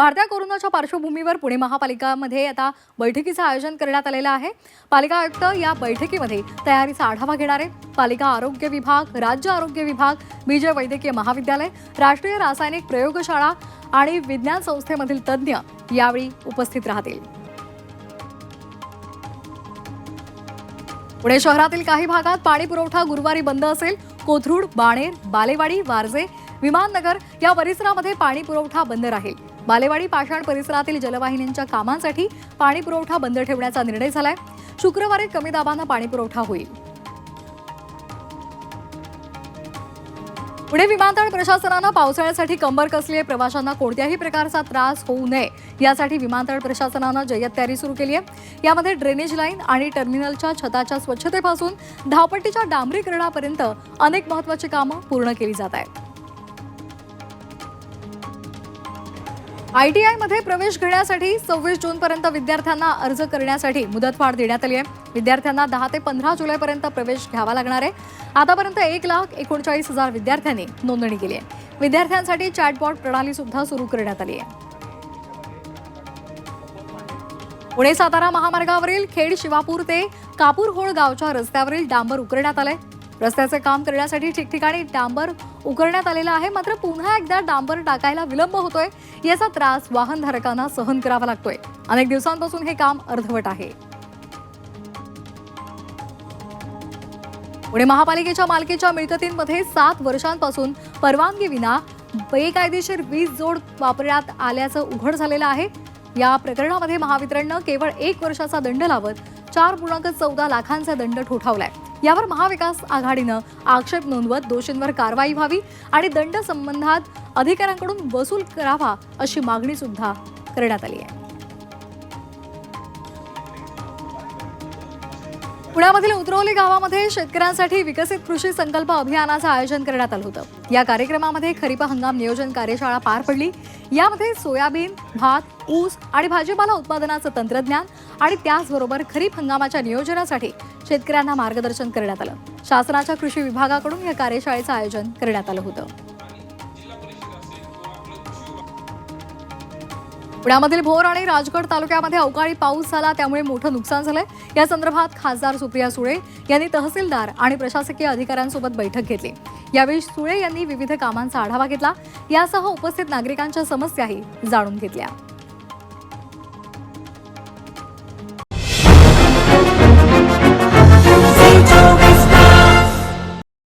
वाढत्या कोरोनाच्या पार्श्वभूमीवर पुणे महापालिकामध्ये आता बैठकीचं आयोजन करण्यात आलेलं आहे. पालिका आयुक्त या बैठकीमध्ये तयारीचा आढावा घेणार आहे पालिका आरोग्य विभाग राज्य आरोग्य विभाग विजय वैद्यकीय महाविद्यालय राष्ट्रीय रासायनिक प्रयोगशाळा आणि विज्ञान संस्थेमधील तज्ज्ञ यावेळी उपस्थित राहतील. पुणे शहरातील काही भागात पाणी पुरवठा गुरुवारी बंद असेल. कोथरूड बाणेर बालेवाडी वारजे विमाननगर या परिसरामध्ये पाणी पुरवठा बंद राहील. बालेवाडी पाषाण परिसरातील जलवाहिन्यांच्या कामांसाठी पाणी पुरवठा बंद ठेवण्याचा निर्णय झालाय. शुक्रवारी कमी दाबानं पाणी पुरवठा होईल. पुणे विमानतळ प्रशासनानं पावसाळ्यासाठी कंबर कसली आहे प्रवाशांना कोणत्याही प्रकारचा त्रास होऊ नये. यासाठी विमानतळ प्रशासनानं जय्यत तयारी सुरू केली आहे यामध्ये ड्रेनेज लाईन आणि टर्मिनलच्या छताच्या स्वच्छतेपासून धावपट्टीच्या डांबरीकरणापर्यंत अनेक महत्वाची कामं पूर्ण केली जात आहेत. आयटीआयमध्ये प्रवेश घेण्यासाठी सव्वीस जूनपर्यंत विद्यार्थ्यांना अर्ज करण्यासाठी मुदतवाढ देण्यात आली आहे. विद्यार्थ्यांना दहा ते पंधरा जुलैपर्यंत प्रवेश घ्यावा लागणार आहे. आतापर्यंत एक लाख एकोणचाळीस हजार विद्यार्थ्यांनी नोंदणी केली आहे. विद्यार्थ्यांसाठी चॅटबॉट प्रणाली सुद्धा सुरू करण्यात आली आहे. पुणे सातारा महामार्गावरील खेड शिवापूर ते कापूरहोळ गावच्या रस्त्यावरील डांबर उकरण्यात आलंय. रस्त्याचे काम करण्यासाठी ठिकठिकाणी डांबर उकरण्यात आलेलं आहे. मात्र पुन्हा एकदा डांबर टाकायला विलंब होतोय. याचा त्रास वाहनधारकांना सहन करावा लागतोय. अनेक दिवसांपासून हे काम अर्धवट आहे. पुणे महापालिकेच्या मालकीच्या मिळकतींमध्ये सात वर्षांपासून परवानगी विना बेकायदेशीर वीज जोड वापरण्यात आल्याचं उघड झालेलं आहे. या प्रकरणामध्ये महावितरणनं केवळ एक वर्षाचा दंड लावत चार पूर्णांक चौदा लाखांचा दंड ठोठावलाय. यावर महाविकास आघाडीनं आक्षेप नोंदवत दोषींवर कारवाई व्हावी आणि दंड संबंधात अधिकाऱ्यांकडून वसूल करावा अशी मागणी सुद्धा करण्यात आली आहे. पुण्यामधील उतरवली गावामध्ये शेतकऱ्यांसाठी विकसित कृषी संकल्प अभियानाचं आयोजन करण्यात आलं होतं. या कार्यक्रमामध्ये खरीप हंगाम नियोजन कार्यशाळा पार पडली. यामध्ये सोयाबीन भात ऊस आणि भाजीपाला उत्पादनाचं तंत्रज्ञान आणि त्याचबरोबर खरीप हंगामाच्या नियोजनासाठी शेतकऱ्यांना मार्गदर्शन करण्यात आलं. शासनाच्या कृषी विभागाकडून या कार्यशाळेचं आयोजन करण्यात आलं होतं. पुण्यामधील भोर आणि राजगड तालुक्यामध्ये अवकाळी पाऊस झाला त्यामुळे मोठं नुकसान झालंय. या संदर्भात खासदार सुप्रिया सुळे यांनी तहसीलदार आणि प्रशासकीय अधिकाऱ्यांसोबत बैठक घेतली. यावेळी सुळे यांनी विविध कामांचा आढावा घेतला. यासह उपस्थित नागरिकांच्या समस्याही जाणून घेतल्या.